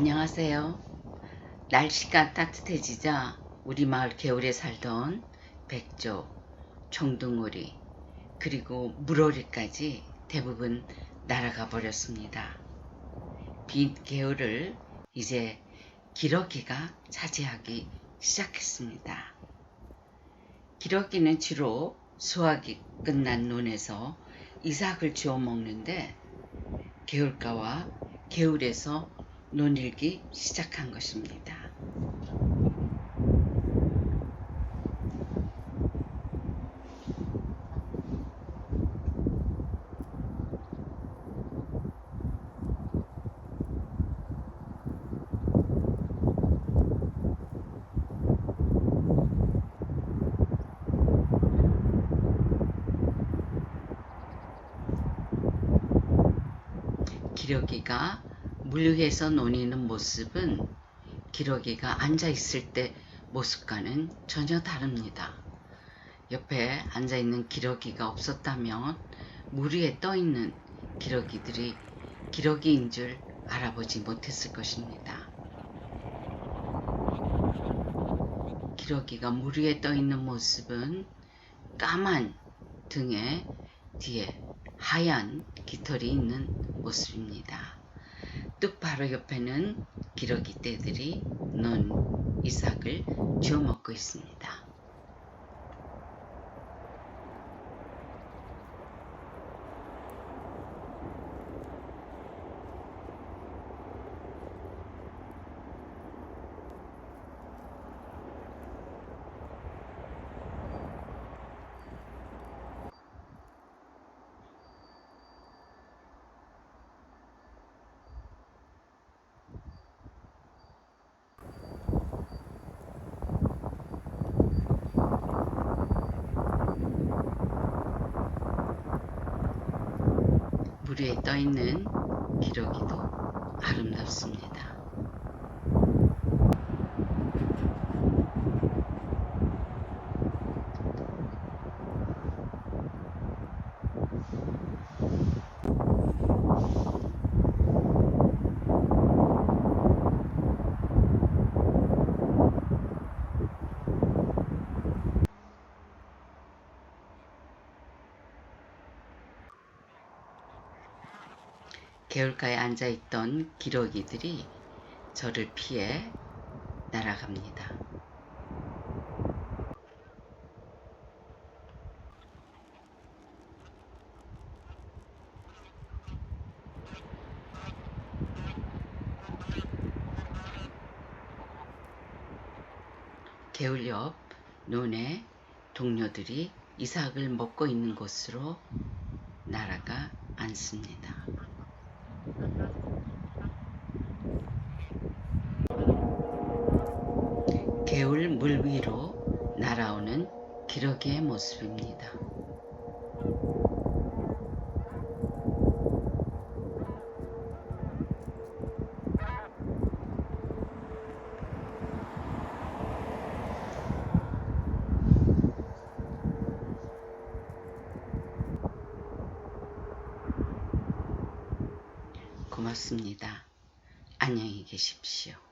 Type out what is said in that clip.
안녕하세요. 날씨가 따뜻해지자 우리 마을 개울에 살던 백조, 청둥오리, 그리고 물오리까지 대부분 날아가 버렸습니다. 빈 개울을 이제 기러기가 차지하기 시작했습니다. 기러기는 주로 수확이 끝난 논에서 이삭을 주워 먹는데 개울가와 개울에서 논일기 시작한 것입니다. 기러기가 물 위에서 노니는 모습은 기러기가 앉아 있을 때 모습과는 전혀 다릅니다. 옆에 앉아 있는 기러기가 없었다면 물 위에 떠 있는 기러기들이 기러기인 줄 알아보지 못했을 것입니다. 기러기가 물 위에 떠 있는 모습은 까만 등에 뒤에 하얀 깃털이 있는 모습입니다. 뚝 바로 옆에는 기러기 떼들이 논 이삭을 주워 먹고 있습니다. 물 위에 떠 있는 기러기도 아름답습니다. 개울가에 앉아 있던 기러기들이 저를 피해 날아갑니다. 개울 옆 논에 동료들이 이삭을 먹고 있는 곳으로 날아가 앉습니다. 개울 물 위로 날아오는 기러기의 모습입니다. 고맙습니다. 안녕히 계십시오.